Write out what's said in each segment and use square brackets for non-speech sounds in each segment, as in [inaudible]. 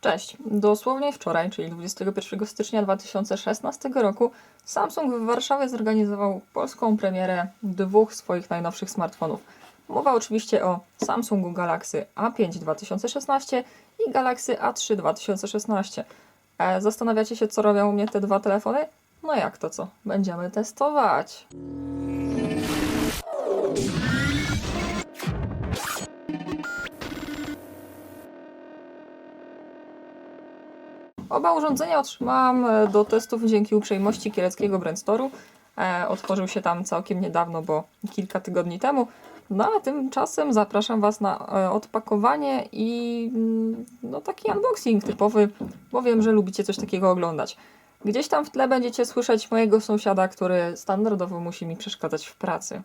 Cześć. Dosłownie wczoraj, czyli 21 stycznia 2016 roku, Samsung w Warszawie zorganizował polską premierę dwóch swoich najnowszych smartfonów. Mowa oczywiście o Samsungu Galaxy A5 2016 i Galaxy A3 2016. E, Zastanawiacie się, co robią u mnie te dwa telefony? No jak to co? Będziemy testować. Oba urządzenia otrzymałam e, do testów dzięki uprzejmości kieleckiego Brandstoru. E, otworzył się tam całkiem niedawno, bo kilka tygodni temu. No a tymczasem zapraszam Was na e, odpakowanie i mm, no, taki unboxing typowy, bo wiem, że lubicie coś takiego oglądać. Gdzieś tam w tle będziecie słyszeć mojego sąsiada, który standardowo musi mi przeszkadzać w pracy.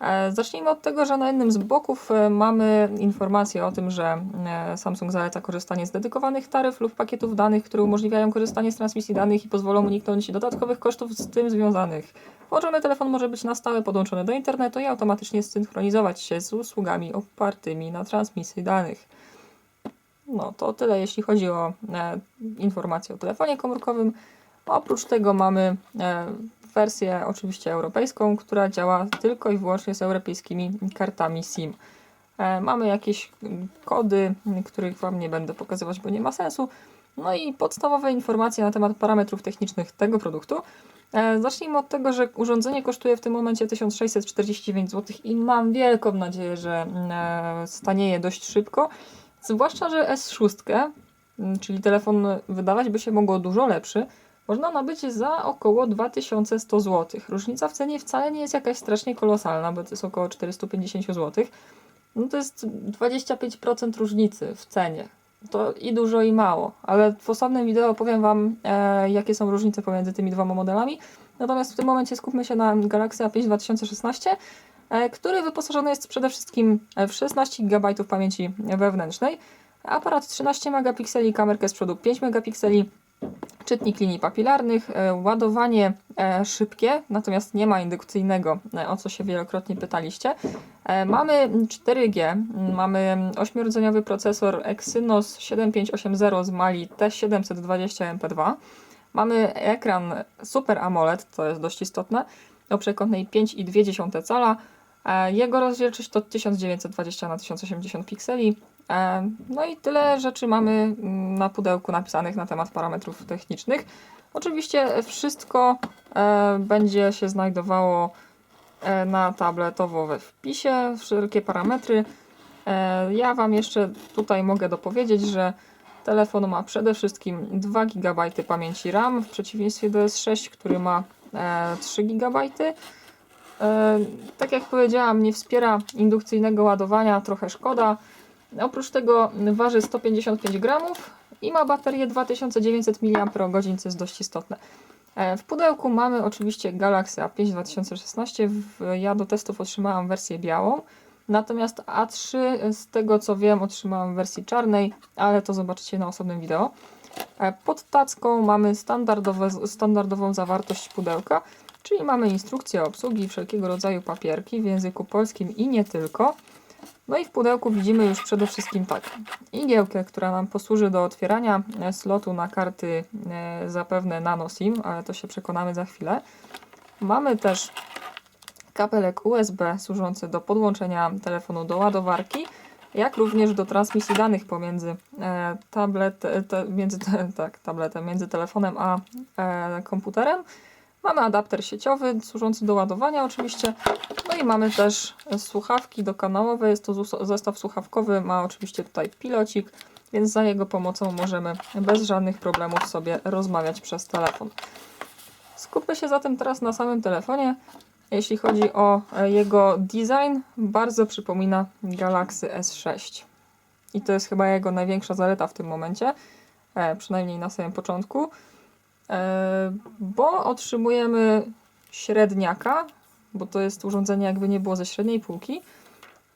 E, Zacznijmy od tego, że na jednym z boków e, mamy informację o tym, że e, Samsung zaleca korzystanie z dedykowanych taryf lub pakietów danych, które umożliwiają korzystanie z transmisji danych i pozwolą uniknąć dodatkowych kosztów z tym związanych. Włączony telefon może być na stałe podłączony do internetu i automatycznie synchronizować się z usługami opartymi na transmisji danych. No to tyle, jeśli chodzi o e, informacje o telefonie komórkowym. Oprócz tego mamy e, wersję oczywiście europejską, która działa tylko i wyłącznie z europejskimi kartami SIM. E, mamy jakieś kody, których Wam nie będę pokazywać, bo nie ma sensu. No i podstawowe informacje na temat parametrów technicznych tego produktu. E, Zacznijmy od tego, że urządzenie kosztuje w tym momencie 1649 zł i mam wielką nadzieję, że e, stanieje dość szybko. Zwłaszcza, że S6, mm, czyli telefon wydawać by się mogło dużo lepszy, można nabyć za około 2100 zł. Różnica w cenie wcale nie jest jakaś strasznie kolosalna, bo to jest około 450 zł. No to jest 25% różnicy w cenie. To i dużo, i mało, ale w osobnym wideo powiem Wam, e, jakie są różnice pomiędzy tymi dwoma modelami. Natomiast w tym momencie skupmy się na Galaxy A5 2016, e, który wyposażony jest przede wszystkim w 16 GB pamięci wewnętrznej, aparat 13 megapikseli, kamerkę z przodu 5 megapikseli, czytnik linii papilarnych, e, ładowanie e, szybkie, natomiast nie ma indukcyjnego, e, o co się wielokrotnie pytaliście. Mamy 4G, m, mamy 8-rdzeniowy procesor Exynos 7580 z Mali T720 MP2. Mamy ekran Super AMOLED, to jest dość istotne, o przekątnej 5,2 cala. E, Jego rozdzielczość to 1920 na 1080 pikseli. E, No i tyle rzeczy mamy mm, na pudełku napisanych na temat parametrów technicznych. Oczywiście wszystko e, będzie się znajdowało na tabletowo we wpisie, wszelkie parametry. Ja Wam jeszcze tutaj mogę dopowiedzieć, że telefon ma przede wszystkim 2 GB pamięci RAM, w przeciwieństwie do S6, który ma e, 3 GB. E, Tak jak powiedziałam, nie wspiera indukcyjnego ładowania, trochę szkoda. Oprócz tego waży 155 gramów i ma baterię 2900 mAh, co jest dość istotne. E, W pudełku mamy oczywiście Galaxy A5 2016. W- Ja do testów otrzymałam wersję białą, natomiast A3 z tego co wiem otrzymałam w wersji czarnej, ale to zobaczycie na osobnym wideo. E, Pod tacką mamy standardową zawartość pudełka, czyli mamy instrukcję obsługi, wszelkiego rodzaju papierki w języku polskim i nie tylko. No i w pudełku widzimy już przede wszystkim tak, igiełkę, która nam posłuży do otwierania e, slotu na karty e, zapewne nano SIM, ale to się przekonamy za chwilę. Mamy też kabelek USB służący do podłączenia telefonu do ładowarki, jak również do transmisji danych pomiędzy e, tablet, te, między, [laughs] tak, tabletem, między telefonem a komputerem. Mamy adapter sieciowy służący do ładowania oczywiście. No i mamy też słuchawki dokanałowe. Jest to zestaw słuchawkowy, ma oczywiście tutaj pilocik, więc za jego pomocą możemy bez żadnych problemów sobie rozmawiać przez telefon. Skupmy się zatem teraz na samym telefonie. Jeśli chodzi o e, jego design, bardzo przypomina Galaxy S6. I to jest chyba jego największa zaleta w tym momencie, e, przynajmniej na samym początku, bo otrzymujemy średniaka, bo to jest urządzenie jakby nie było ze średniej półki,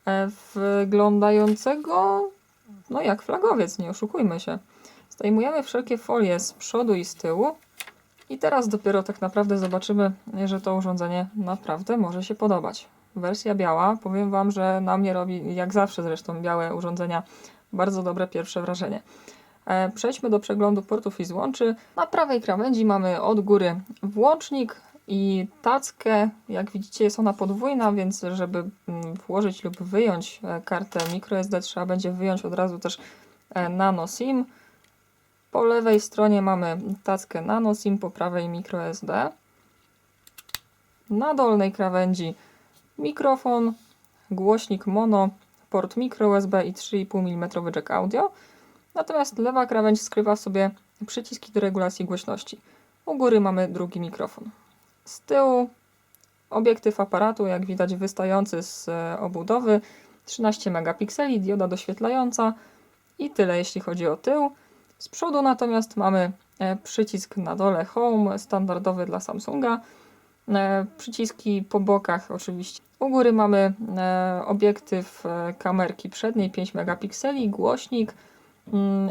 e, wyglądającego no jak flagowiec, nie oszukujmy się. Zdejmujemy wszelkie folie z przodu i z tyłu i teraz dopiero tak naprawdę zobaczymy, że to urządzenie naprawdę może się podobać. Wersja biała, powiem Wam, że na mnie robi, jak zawsze zresztą, białe urządzenia bardzo dobre pierwsze wrażenie. E, Przejdźmy do przeglądu portów i złączy. Na prawej krawędzi mamy od góry włącznik i tackę. Jak widzicie jest ona podwójna, więc żeby mm, włożyć lub wyjąć e, kartę microSD trzeba będzie wyjąć od razu też e, nano SIM. Po lewej stronie mamy tackę nano SIM, po prawej microSD. Na dolnej krawędzi mikrofon, głośnik mono, port micro USB i 3,5 mm jack audio. Natomiast lewa krawędź skrywa sobie przyciski do regulacji głośności. U góry mamy drugi mikrofon. Z tyłu obiektyw aparatu, jak widać wystający z e, obudowy, 13 megapikseli, dioda doświetlająca i tyle jeśli chodzi o tył. Z przodu natomiast mamy e, przycisk na dole Home, standardowy dla Samsunga. E, Przyciski po bokach oczywiście. U góry mamy obiektyw kamerki przedniej 5 megapikseli, głośnik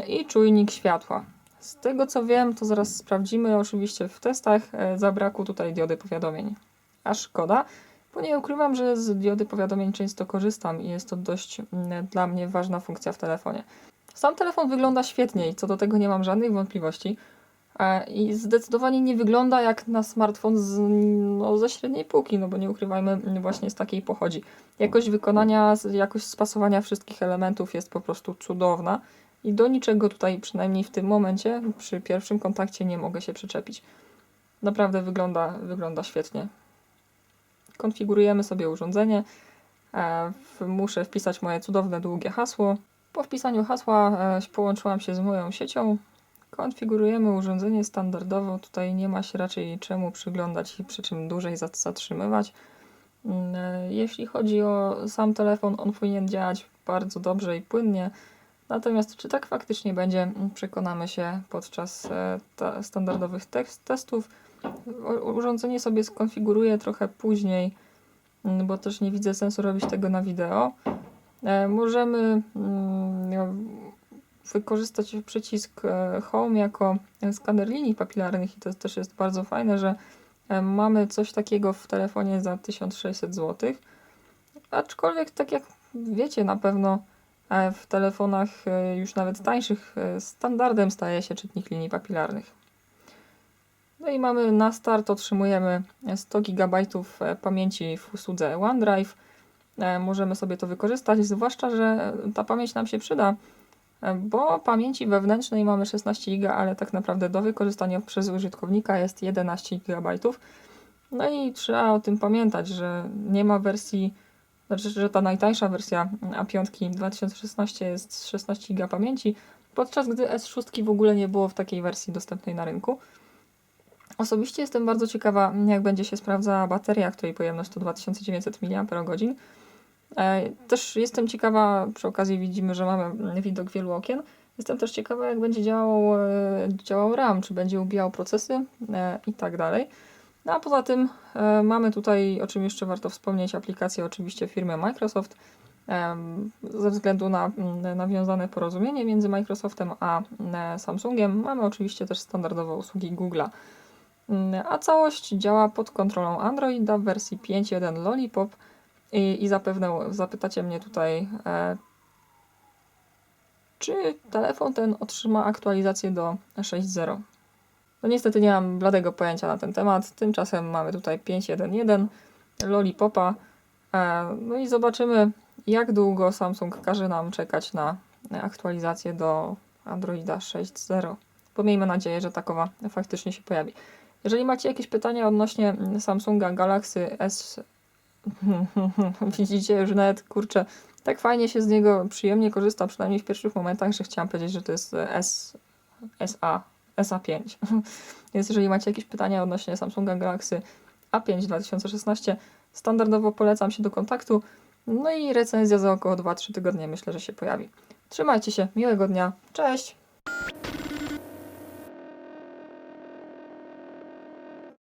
i czujnik światła. Z tego co wiem, to zaraz sprawdzimy oczywiście w testach, e, zabrakło tutaj diody powiadomień. A szkoda, bo nie ukrywam, że z diody powiadomień często korzystam i jest to dość mm, dla mnie ważna funkcja w telefonie. Sam telefon wygląda świetnie i co do tego nie mam żadnych wątpliwości. E, I zdecydowanie nie wygląda jak na smartfon z, no, ze średniej półki, no bo nie ukrywajmy, właśnie z takiej pochodzi. Jakość wykonania, jakość spasowania wszystkich elementów jest po prostu cudowna i do niczego tutaj, przynajmniej w tym momencie, przy pierwszym kontakcie nie mogę się przyczepić. Naprawdę wygląda, wygląda świetnie. Konfigurujemy sobie urządzenie. E, Muszę wpisać moje cudowne, długie hasło. Po wpisaniu hasła e, połączyłam się z moją siecią. Konfigurujemy urządzenie standardowo. Tutaj nie ma się raczej czemu przyglądać i przy czym dłużej zat- zatrzymywać. Mm, e, Jeśli chodzi o sam telefon, on powinien działać bardzo dobrze i płynnie. Natomiast czy tak faktycznie będzie, mm, przekonamy się podczas e, ta, standardowych testów. Urządzenie sobie skonfiguruję trochę później, mm, bo też nie widzę sensu robić tego na wideo. E, Możemy mm, wykorzystać przycisk e, Home jako skaner linii papilarnych i to też jest bardzo fajne, że mamy coś takiego w telefonie za 1600 zł. Aczkolwiek, tak jak wiecie, na pewno e, w telefonach e, już nawet tańszych e, standardem staje się czytnik linii papilarnych. No i mamy na start, otrzymujemy 100 GB pamięci w usłudze OneDrive. E, Możemy sobie to wykorzystać, zwłaszcza, że ta pamięć nam się przyda, e, bo pamięci wewnętrznej mamy 16 GB, ale tak naprawdę do wykorzystania przez użytkownika jest 11 GB. No i trzeba o tym pamiętać, że nie ma wersji, znaczy, że ta najtańsza wersja A5 2016 jest 16 GB pamięci, podczas gdy S6 w ogóle nie było w takiej wersji dostępnej na rynku. Osobiście jestem bardzo ciekawa, jak będzie się sprawdzała bateria, której pojemność to 2900 mAh. E, Też jestem ciekawa, przy okazji widzimy, że mamy widok wielu okien. Jestem też ciekawa, jak będzie działał, e, działał RAM, czy będzie ubijał procesy e, i tak dalej. No a poza tym e, mamy tutaj, o czym jeszcze warto wspomnieć, aplikację oczywiście firmy Microsoft. Em, Ze względu na mm, nawiązane porozumienie między Microsoftem a mm, Samsungiem mamy oczywiście też standardowe usługi Google'a. Mm, A całość działa pod kontrolą Androida w wersji 5.1 Lollipop i, i zapewne zapytacie mnie tutaj, e, czy telefon ten otrzyma aktualizację do 6.0. No niestety nie mam bladego pojęcia na ten temat. Tymczasem mamy tutaj 5.1.1 Lollipopa. E, no i zobaczymy, jak długo Samsung każe nam czekać na aktualizację do Androida 6.0. Bo miejmy nadzieję, że takowa faktycznie się pojawi. Jeżeli macie jakieś pytania odnośnie Samsunga Galaxy S, [laughs] widzicie już nawet, kurczę, tak fajnie się z niego przyjemnie korzysta, przynajmniej w pierwszych momentach, że chciałam powiedzieć, że to jest S, SA, SA5. [laughs] Więc jeżeli macie jakieś pytania odnośnie Samsunga Galaxy A5 2016, standardowo polecam się do kontaktu. No i recenzja za około 2-3 tygodnie myślę, że się pojawi. Trzymajcie się, miłego dnia, cześć!